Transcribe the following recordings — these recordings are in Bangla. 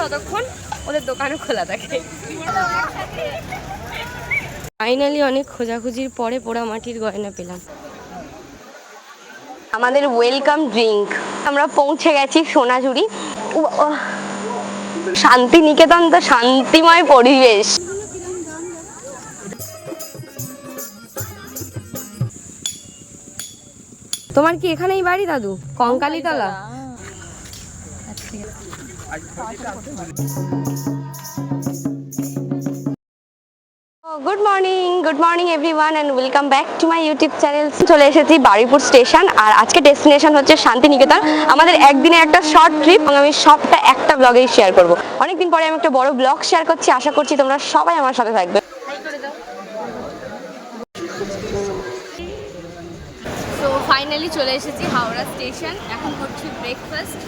ততক্ষণ ওদের দোকানও খোলা থাকে। ফাইনালি অনেক খোঁজাখুঁজির পরে পোড়া মাটির গয়না পেলাম। আমাদের ওয়েলকাম ড্রিঙ্ক আমরা পৌঁছে গেছি সোনাঝুরি। শান্তিনিকেতন তো শান্তিময় পরিবেশ। তোমার কি এখানেই বাড়ি দাদু? Kankalitala. Good morning good morning everyone and welcome back to my YouTube channel চলে এসেছি বারুইপুর স্টেশন, আর আজকে ডেস্টিনেশন হচ্ছে শান্তিনিকেতন। আমাদের একদিনের একটা শর্ট ট্রিপ এবং আমি সবটা একটা ব্লগেই শেয়ার করব। অনেকদিন পরে আমি একটা বড় ব্লগ শেয়ার করছি, আশা করছি তোমরা সবাই আমার সাথে থাকবে। তো ফাইনালি চলে এসেছি হাওড়া স্টেশন। এখন করছি ব্রেকফাস্ট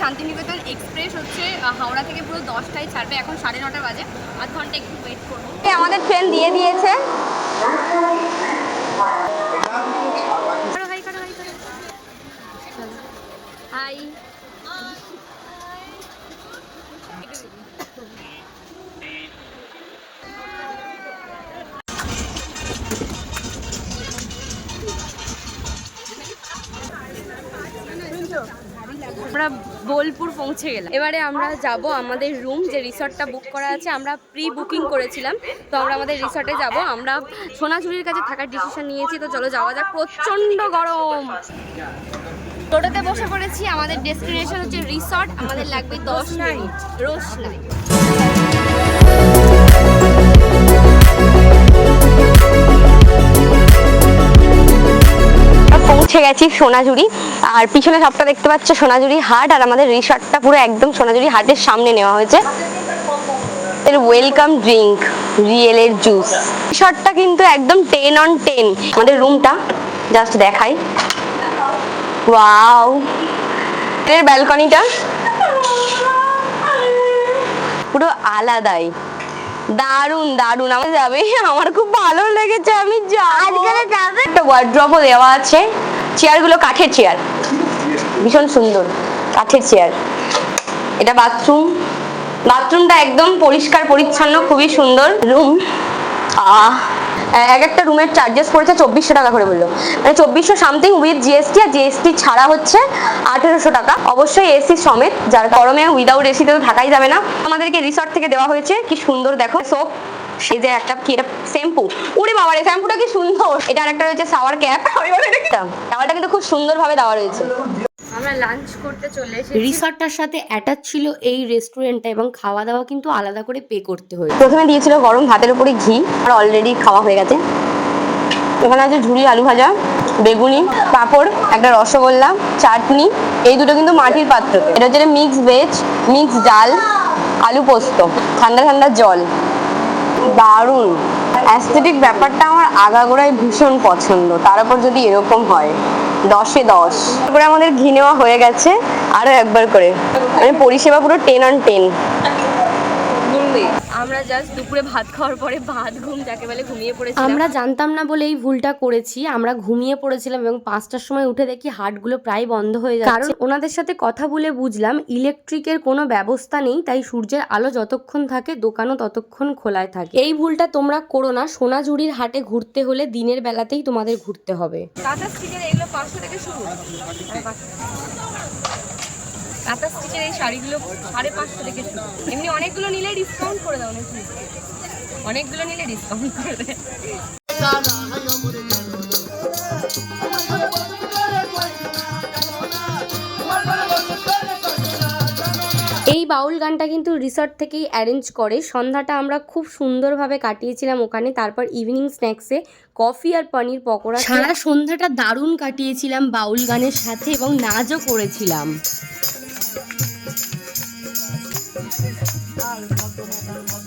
শান্তিনিকেতন এক্সপ্রেস হচ্ছে হাওড়া থেকে পুরো দশটায় ছাড়বে। এখন সাড়ে নটা বাজে। আধ ঘণ্টা একটু ওয়েট করব। আমাদের ট্রেন দিয়ে দিয়েছে। হাই আমরা বোলপুর পৌঁছে গেলাম। এবারে আমরা যাব আমাদের রুম যে রিসর্টটা বুক করা আছে আমরা প্রি বুকিং করেছিলাম। তো আমরা আমাদের রিসর্টে যাব আমরা সোনাঝুরির কাছে থাকার ডিসিশন নিয়েছি তো চলো যাওয়া যাক প্রচণ্ড গরম। টোটোতে বসে পড়েছি আমাদের ডেস্টিনেশন হচ্ছে রিসর্ট আমাদের লাগবে দশ মিনিট রোশনাই পৌঁছে গেছি সোনাঝুরি। আর পিছনে সবটা দেখতে পাচ্ছ সোনাঝুরি হাট আর আমাদের রিসর্টটা পুরো একদম সোনাঝুরি হাটের সামনে নেওয়া হয়েছে। এর ওয়েলকাম ড্রিঙ্ক রিয়েলের জুস রিসর্টটা কিন্তু একদম টেন অন টেন আমাদের রুমটা জাস্ট দেখাই। ওয়াও এর ব্যালকনিটা পুরো আলাদাই। দারুণ দারুণ আমার যাবে। আমার খুব ভালো লেগেছে আমি যাব। একটা ওয়ার্ড্রপও দেওয়া আছে। চেয়ারগুলো কাঠের চেয়ার। ভীষণ সুন্দর, কাঠের চেয়ার। এটা বাথরুম বাথরুমটা একদম পরিষ্কার, পরিচ্ছন্ন, খুবই সুন্দর রুম আহ, এক একটা রুমের চার্জেস পড়েছে চব্বিশশো টাকা করে বলল। মানে চব্বিশশো সামথিং উইথ জিএসটি আর জিএসটি ছাড়া হচ্ছে আঠেরোশো টাকা। অবশ্যই এসি সমেত, যার গরমে উইদাউট এসিতে তো থাকাই যাবে না। আমাদেরকে রিসর্ট থেকে দেওয়া হয়েছে। কি সুন্দর দেখো। সোপ সে যে একটা কি এটা? শ্যাম্পু। উড়ে বাবা রে শ্যাম্পুটা কি সুন্দর। এটা আরেকটা রয়েছে সাওয়ার ক্যাপ আমি বলে টাওয়ালটা কিন্তু খুব সুন্দরভাবে দেওয়া রয়েছে। আমরা লাঞ্চ করতে চলে এসেছি। রিসর্টটার সাথে অ্যাটাচ ছিল এই রেস্টুরেন্টটা এবং খাওয়া দাওয়া কিন্তু আলাদা করে পে করতে হয়েছে। প্রথমে দিয়েছিল গরম ভাতের উপরে ঘি আর অলরেডি খাওয়া হয়ে গেছে। এখানে আছে ঝুড়ি আলু ভাজা বেগুনি পাঁপড় একটা রসগোল্লা চাটনি। এই দুটো কিন্তু মাটির পাত্র। এটা হচ্ছে মিক্স ভেজ মিক্স ডাল আলু পোস্ত ঠান্ডা ঠান্ডা জল। দারুণ। অ্যাস্থেটিক ব্যাপারটা আমার আগাগোড়ায় ভীষণ পছন্দ। তার উপর যদি এরকম হয়, দশে দশ। তারপরে আমাদের ঘি নেওয়া হয়ে গেছে। আরও একবার করে। মানে পরিষেবা পুরো টেন অন টেন আমরা জাস্ট দুপুরে ভাত খাওয়ার পরে ভাত ঘুম যাকে বলে ঘুমিয়ে পড়েছি আমরা জানতাম না বলে এই ভুলটা করেছি। আমরা ঘুমিয়ে পড়েছিলাম এবং পাঁচটার সময় উঠে দেখি হাটগুলো প্রায় বন্ধ হয়ে যাচ্ছে। কারণ ওনাদের সাথে কথা বলে বুঝলাম ইলেকট্রিকের কোনো ব্যবস্থা নেই তাই সূর্যের আলো যতক্ষণ থাকে দোকানও ততক্ষণ খোলায় থাকে। এই ভুলটা তোমরা করো না সোনাঝুরির হাটে ঘুরতে হলে দিনের বেলাতেই তোমাদের ঘুরতে হবে। কাঁথা স্টিচের এগুলো পাঁচশো থেকে শুরু। স্টিচের এই শাড়িগুলো সাড়ে পাঁচশো থেকে শুরু। এমনি অনেকগুলো নিলে ডিসকাউন্ট করে দাও নাকি? অনেকগুলো নিলে ডিসকাউন্ট করে দেয় এই বাউল গানটা কিন্তু রিসর্ট থেকেই অ্যারেঞ্জ করে। সন্ধ্যাটা আমরা খুব সুন্দরভাবে কাটিয়েছিলাম ওখানে। তারপর ইভিনিং স্ন্যাক্সে কফি আর পনির পকোড়া সারা সন্ধ্যাটা দারুণ কাটিয়েছিলাম বাউল গানের সাথে এবং নাচও করেছিলাম।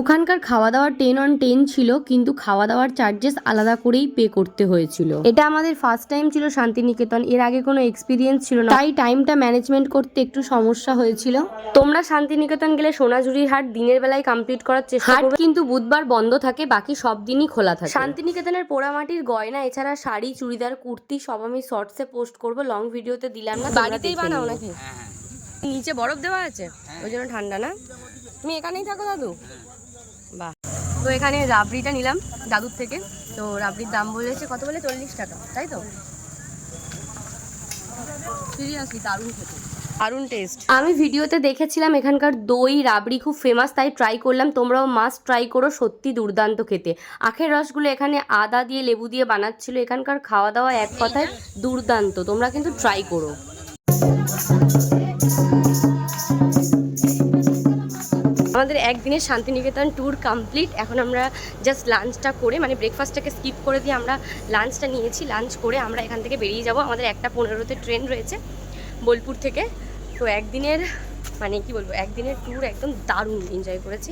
ওখানকার খাওয়া দাওয়া টেন অন টেন ছিল কিন্তু খাওয়া দাওয়ার চার্জেস আলাদা করেই পে করতে হয়েছিল। এটা আমাদের ফার্স্ট টাইম ছিল শান্তিনিকেতন এর আগে কোনো এক্সপিরিয়েন্স ছিল না। তাই টাইমটা ম্যানেজমেন্ট করতে একটু সমস্যা হয়েছিল। তোমরা শান্তিনিকেতন গেলে সোনাঝুরির হাট দিনের বেলায় কমপ্লিট করার চেষ্টা করবে। কিন্তু বুধবার বন্ধ থাকে বাকি সব দিনই খোলা থাকে। শান্তিনিকেতনের পোড়ামাটির গয়না এছাড়া শাড়ি চুড়িদার কুর্তি সব আমি শর্টসে পোস্ট করব লং ভিডিওতে দিলাম না বাড়িতেই বানাও নাকি? নিচে বরফ দেওয়া আছে? ওই জন্য ঠান্ডা না? তুমি এখানেই থাকো দাদু। তো এখানে রাবড়িটা নিলাম দাদুর থেকে। তো রাবড়ির দাম বলেছে কত বলে? চল্লিশ টাকা, তাই তো? দারুণ টেস্ট আমি ভিডিওতে দেখেছিলাম এখানকার দই, রাবড়ি খুব ফেমাস তাই ট্রাই করলাম। তোমরাও মাস্ট ট্রাই করো, সত্যি দুর্দান্ত খেতে। আখের রসগুলো এখানে আদা দিয়ে, লেবু দিয়ে বানাচ্ছিল। এখানকার খাওয়া দাওয়া এক কথায় দুর্দান্ত, তোমরা কিন্তু ট্রাই করো। আমাদের একদিনের শান্তিনিকেতন ট্যুর কমপ্লিট এখন আমরা জাস্ট লাঞ্চটা করে মানে ব্রেকফাস্টটাকে স্কিপ করে দিয়ে আমরা লাঞ্চটা নিয়েছি। লাঞ্চ করে আমরা এখান থেকে বেরিয়ে যাব। আমাদের একটা পনেরোতে ট্রেন রয়েছে বোলপুর থেকে। তো একদিনের মানে কি বলব, একদিনের ট্যুর একদম দারুণ এনজয় করেছি।